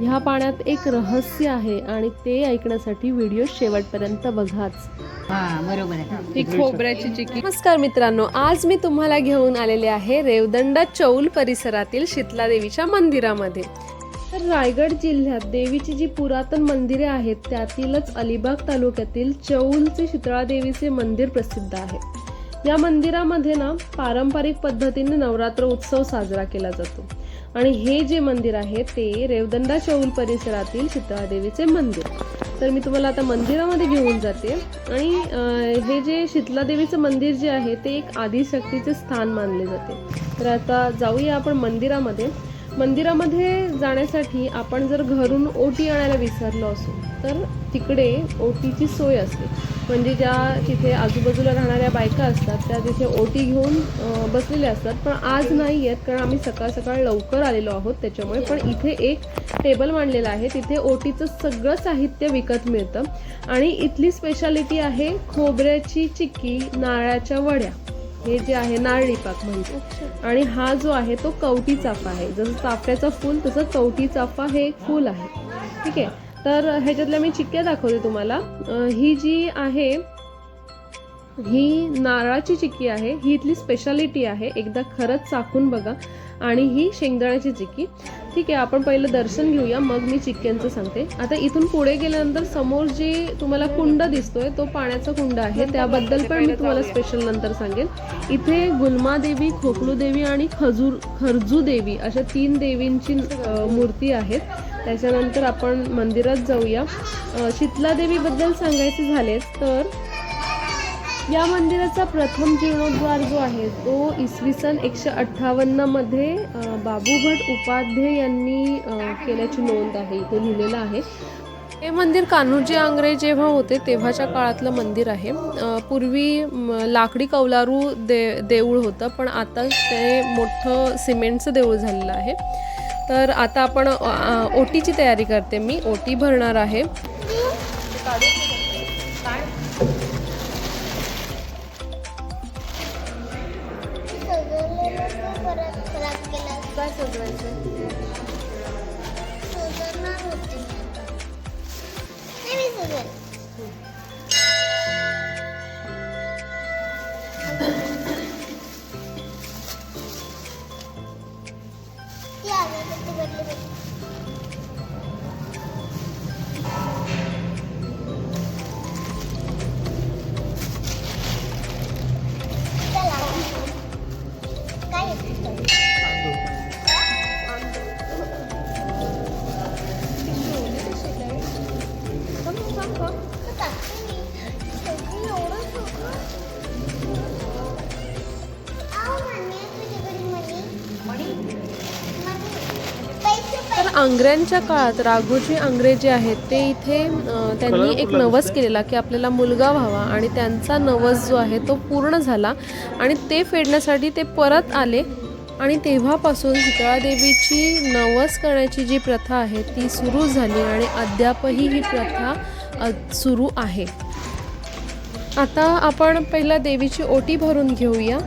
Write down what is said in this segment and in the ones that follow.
ह्या पाण्यात एक रहस्य आहे आणि ते ऐकण्यासाठी व्हिडिओ शेवटपर्यंत बघाच. हा बरोबर आहे. खोबऱ्याची चिकी. नमस्कार मित्रांनो आज मी तुम्हाला घेऊन आलेले आहे रेवदंडा चौल परिसरातील शीतला देवीच्या मंदिरामध्ये. तर रायगड जिल्ह्यात देवीची जी पुरातन मंदिरे आहेत त्यातीलच अलिबाग तालुक्यातील चौलचे शीतळा देवीचे मंदिर प्रसिद्ध आहे. या मंदिरामध्ये ना पारंपरिक पद्धतीने नवरात्र उत्सव साजरा केला जातो. आणि हे जे मंदिर आहे ते रेवदंडा चौल परिसरातील शीतळादेवीचे मंदिर. तर मी तुम्हाला आता मंदिरामध्ये घेऊन जाते. आणि हे जे शीतलादेवीचं मंदिर जे आहे ते एक आदिशक्तीचे स्थान मानले जाते. तर आता जाऊया आपण मंदिरामध्ये. मंदिरामध्ये जाण्यासाठी आपण जर घरून ओटी आणायला विसरलो असू तर तिकडे ओटीची सोय असते. म्हणजे ज्या तिथे आजूबाजूला राहणाऱ्या बायका असतात त्या तिथे ओटी घेऊन बसलेल्या असतात. पण आज नाही आहेत कारण आम्ही सकाळ सकाळ लवकर आलेलो आहोत त्याच्यामुळे. पण इथे एक टेबल मांडलेला आहे. तिथे ओटीचं सगळं साहित्य विकत मिळतं. आणि इथली स्पेशालिटी आहे खोबऱ्याची चिक्की नारळाच्या वड्या. हे जे आहे नारळी पाक म्हणजे. आणि हा जो आहे तो कवटी चाफा आहे. जसं चाफ्याचं फूल तसं कवटी चाफा हे एक फूल आहे. ठीक आहे? तर ह्याच्यातल्या मी चिक्क्या दाखवते तुम्हाला. ही जी आहे ही नारळाची चिक्की आहे ही इथली स्पेशालिटी आहे. एकदा खरंच चाकून बघा. आणि ही शेंगदाण्याची चिक्की. ठीक आहे आपण पहिलं दर्शन घेऊया मग मी चिक्क्यांचं सांगते. आता इथून पुढे गेल्यानंतर समोर जे तुम्हाला कुंड दिसतोय तो पाण्याचा कुंड आहे. त्याबद्दल पण मी तुम्हाला स्पेशल नंतर सांगेन. इथे गुलमा देवी खोकलू देवी आणि खजूर खरजू देवी अशा तीन देवींची मूर्ती आहेत. त्याच्यानंतर आपण मंदिरात जाऊया. शीतला देवीबद्दल सांगायचं झालेच तर या मंदिराचा प्रथम जीर्णोद्वार जो आहे तो इसवी सन एकशे अठ्ठावन्नमध्ये बाबूभट उपाध्ये यांनी केल्याची नोंद आहे. इथे लिहिलेलं आहे. हे मंदिर कान्होजी आंग्रे जेव्हा होते तेव्हाच्या काळातलं मंदिर आहे. पूर्वी लाकडी कौलारू दे देऊळ होतं पण आता ते मोठं सिमेंटचं देऊळ झालेलं आहे. तर आता आपण अं, ओटीची तयारी करते मी. ओटी भरणार आहे. काय आंग्र्यांच्या काळात राघोजी आंग्रे जे आहेत ते इथे त्यांनी एक नवस केलेला की आपल्याला मुलगा व्हावा आणि त्यांचा नवस जो आहे तो पूर्ण झाला आणि ते फेडण्यासाठी ते परत आले. आणि तेव्हापासून देवीची नवस करण्याची जी प्रथा आहे ती सुरू झाली आणि अद्यापही ही प्रथा सुरू आहे. आता आपण पहिला देवीची ओटी भरून घेऊया.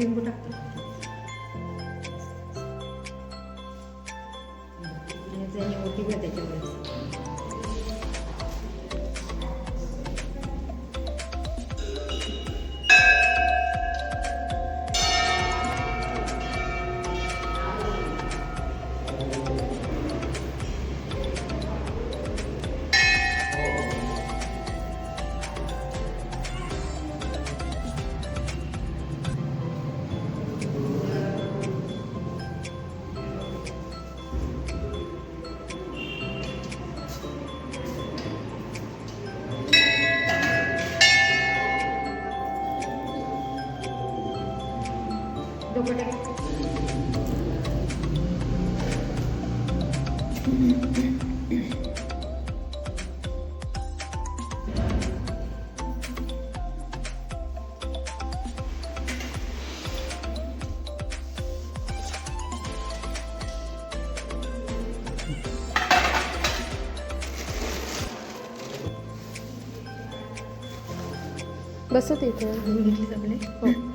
并不大。बसत इथे. घेतली सगळे?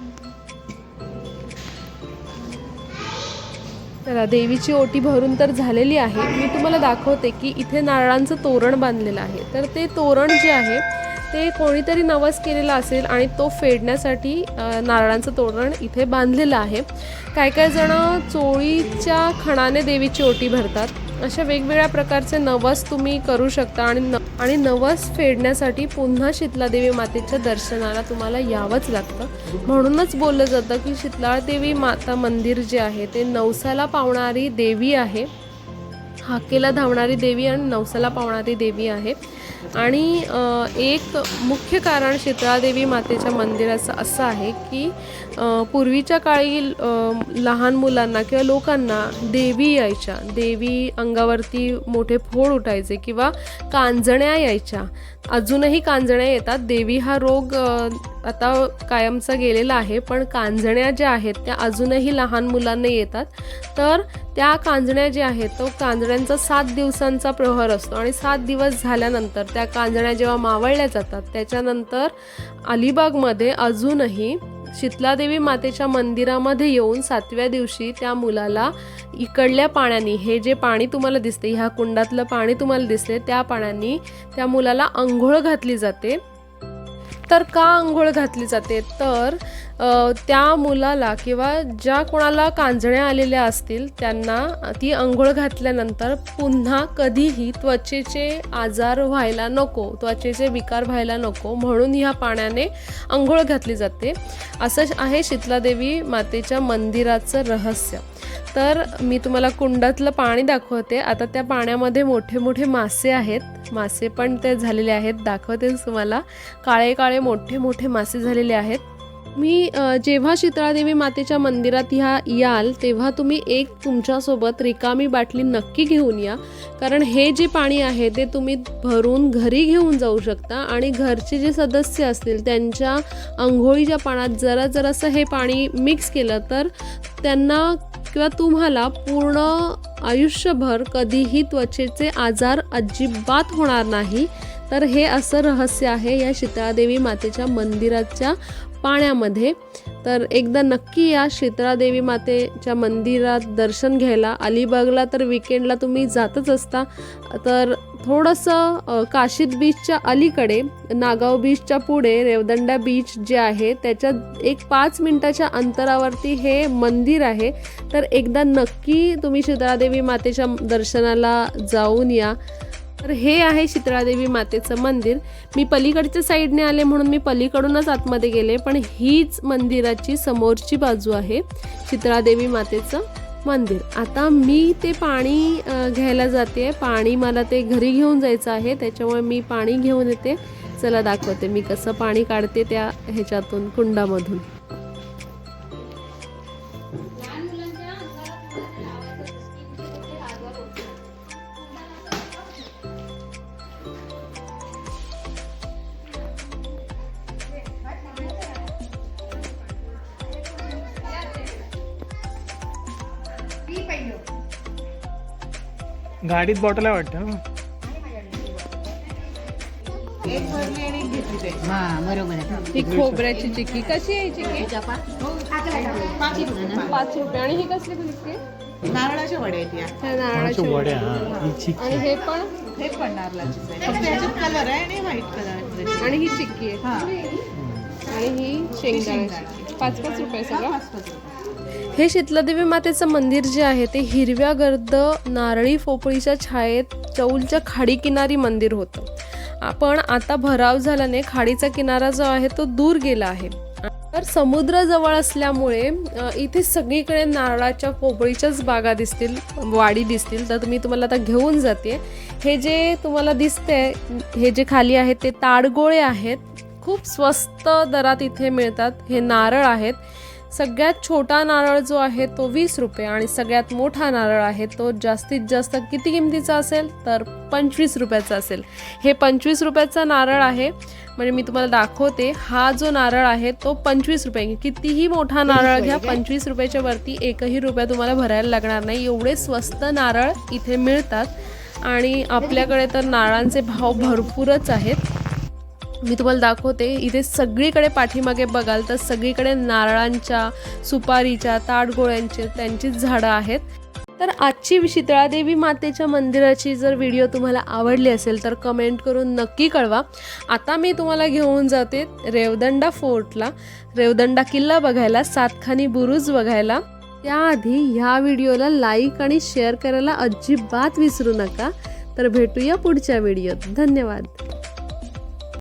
चला देवीची ओटी भरून तर झालेली आहे. मी तुम्हाला दाखवते की इथे नारळांचं तोरण बांधलेलं आहे. तर ते तोरण जे आहे ते कोणीतरी नवस केलेलं असेल आणि तो फेडण्यासाठी नारळांचं तोरण इथे बांधलेलं आहे. काय काय जण चोळीच्या खणाने देवीची ओटी भरतात? अशा वेगवेगळ्या प्रकारचे नवस तुम्ही करू शकता आणि न आणि नवस फेडण्यासाठी पुन्हा शीतलादेवी मातेच्या दर्शनाला तुम्हाला यावंच लागतं. म्हणूनच बोललं जातं की शीतलादेवी माता मंदिर जे आहे ते नवसाला पावणारी देवी आहे. हाकेला धावणारी देवी आणि नवसाला पावणारी देवी आहे. आणि एक मुख्य कारण शीतळादेवी मातेच्या मंदिराचं असं आहे की पूर्वीच्या काळी लहान मुलांना किंवा लोकांना देवी यायच्या. देवी अंगावरती मोठे फोड उठायचे किंवा कांजण्या यायच्या. अजूनही कांजण्या येतात. देवी हा रोग आता कायमचा गेलेला आहे. पण कांजण्या ज्या आहेत त्या अजूनही लहान मुलांना येतात. तर त्या कांजण्या ज्या आहेत तो कांजण्यांचा सात दिवसांचा प्रहर असतो. आणि सात दिवस झाल्यानंतर त्या कांजण्या जेव्हा मावळल्या जातात त्याच्यानंतर अलिबागमध्ये अजूनही शीतलादेवी मातेच्या मंदिरामध्ये येऊन सातव्या दिवशी त्या मुलाला इकडल्या पाण्याने हे जे पाणी तुम्हाला दिसते ह्या कुंडातलं पाणी तुम्हाला दिसते त्या पाण्याने त्या मुलाला आंघोळ घातली जाते. तर का आंघोळ घातली जाते? तर त्या मुलाला किंवा ज्या कोणाला कांजण्या आलेल्या असतील त्यांना ती अंघोळ घातल्यानंतर पुन्हा कधीही त्वचेचे आजार व्हायला नको त्वचेचे विकार व्हायला नको म्हणून ह्या पाण्याने अंघोळ घातली जाते. असं आहे शीतलादेवी मातेच्या मंदिराचं रहस्य. तर मी तुम्हाला कुंडातलं पाणी दाखवते. आता त्या पाण्यामध्ये मोठे मोठे मासे आहेत. मासे पण ते झालेले आहेत. दाखवते तुम्हाला. काळे काळे मोठे मोठे मासे झालेले आहेत. मी जेव्हा शीतळादेवी मातेच्या मंदिरात ह्या याल तेव्हा तुम्ही एक तुमच्यासोबत रिकामी बाटली नक्की घेऊन या. कारण हे जे पाणी आहे ते तुम्ही भरून घरी घेऊन जाऊ शकता आणि घरचे जे सदस्य असतील त्यांच्या आंघोळीच्या पाण्यात जरा जरासं हे पाणी मिक्स केलं तर त्यांना किंवा तुम्हाला पूर्ण आयुष्यभर कधीही त्वचेचे आजार अजिबात होणार नाही. तर हे असं रहस्य आहे या शीतळादेवी मातेच्या मंदिराच्या पाण्यामध्ये तर एकदा नक्की या शीतळादेवी मातेच्या मंदिरात दर्शन घ्यायला. अलिबागला तर विकेंडला तुम्ही जातच असता. तर थोडंसं काशीद बीचच्या अलीकडे नागाव बीचच्या पुढे रेवदंडा बीच जे आहे त्याच्यात एक पाच मिनटाच्या अंतरावरती हे मंदिर आहे. तर एकदा नक्की तुम्ही शीतळादेवी मातेच्या दर्शनाला जाऊन या. तर हे आहे शीतळादेवी मातेचं मंदिर. मी पलीकडच्या साईडने आले म्हणून मी पलीकडूनच आतमध्ये गेले पण हीच मंदिराची समोरची बाजू आहे शीतळादेवी मातेचं मंदिर. आता मी ते पाणी घ्यायला जाते. पाणी मला ते घरी घेऊन जायचं आहे त्याच्यामुळे मी पाणी घेऊन येते. चला दाखवते मी कसं पाणी काढते त्या ह्याच्यातून कुंडामधून. गाडीत बॉटल आहे वाटतं. ना हा बरोबर आहे. ही खोबऱ्याची चिक्की. कशी आहे चिक्की? पाच रुपये. आणि ही कसली चिक्की नारळाच्या वड्या आहेत या. ह्या नारळाची वड्या वडी. हा ही चिक्की. आणि हे पण? हे पण नारळाचीच आहे. फक्त याच्यात कलर आहे आणि व्हाईट कलर आणि ही चिक्की आहे. हा. आणि ही शेंगदाण्याची. पाच पाच रुपये सगळं. पाच पाच रुपये. हे शीतलादेवी मातेचं मंदिर जे आहे ते हिरव्या गर्द नारळी पोपळीच्या छायेत चौलच्या खाडी किनारी मंदिर होतं. पण आता भराव झाल्याने खाडीचा किनारा जो आहे तो दूर गेला आहे. तर समुद्र जवळ असल्यामुळे इथे सगळीकडे नारळाच्या पोपळीच्याच बागा दिसतील वाडी दिसतील. तर मी तुम्हाला आता घेऊन जाते. हे जे तुम्हाला दिसते हे जे खाली आहेत ते ताडगोळे आहेत. खूप स्वस्त दरात इथे मिळतात. हे नारळ आहेत. सगळ्यात छोटा नारळ जो आहे तो वीस रुपये आणि सगळ्यात मोठा नारळ आहे तो जास्तीत जास्त किती किमतीचा असेल? तर पंचवीस रुपयाचा असेल. हे पंचवीस रुपयाचा नारळ आहे. म्हणजे मी तुम्हाला दाखवते हा जो नारळ आहे तो पंचवीस रुपये. कितीही मोठा नारळ घ्या पंचवीस रुपयाच्या वरती एकही रुपया तुम्हाला भरायला लागणार नाही. एवढे स्वस्त नारळ इथे मिळतात. आणि आपल्याकडे तर नारळांचे भाव भरपूरच आहेत. मी तुम्हाला दाखवते इथे सगळीकडे पाठीमागे बघाल तर सगळीकडे नारळांच्या सुपारीच्या ताडगोळ्यांचे त्यांचीच झाडं आहेत. तर आजची शीतळादेवी मातेच्या मंदिराची जर व्हिडिओ तुम्हाला आवडली असेल तर कमेंट करून नक्की कळवा. आता मी तुम्हाला घेऊन जाते रेवदंडा फोर्टला. रेवदंडा किल्ला बघायला सातखानी बुरुज बघायला. त्याआधी ह्या व्हिडिओला लाईक आणि शेअर करायला अजिबात विसरू नका. तर भेटूया पुढच्या व्हिडिओत. धन्यवाद.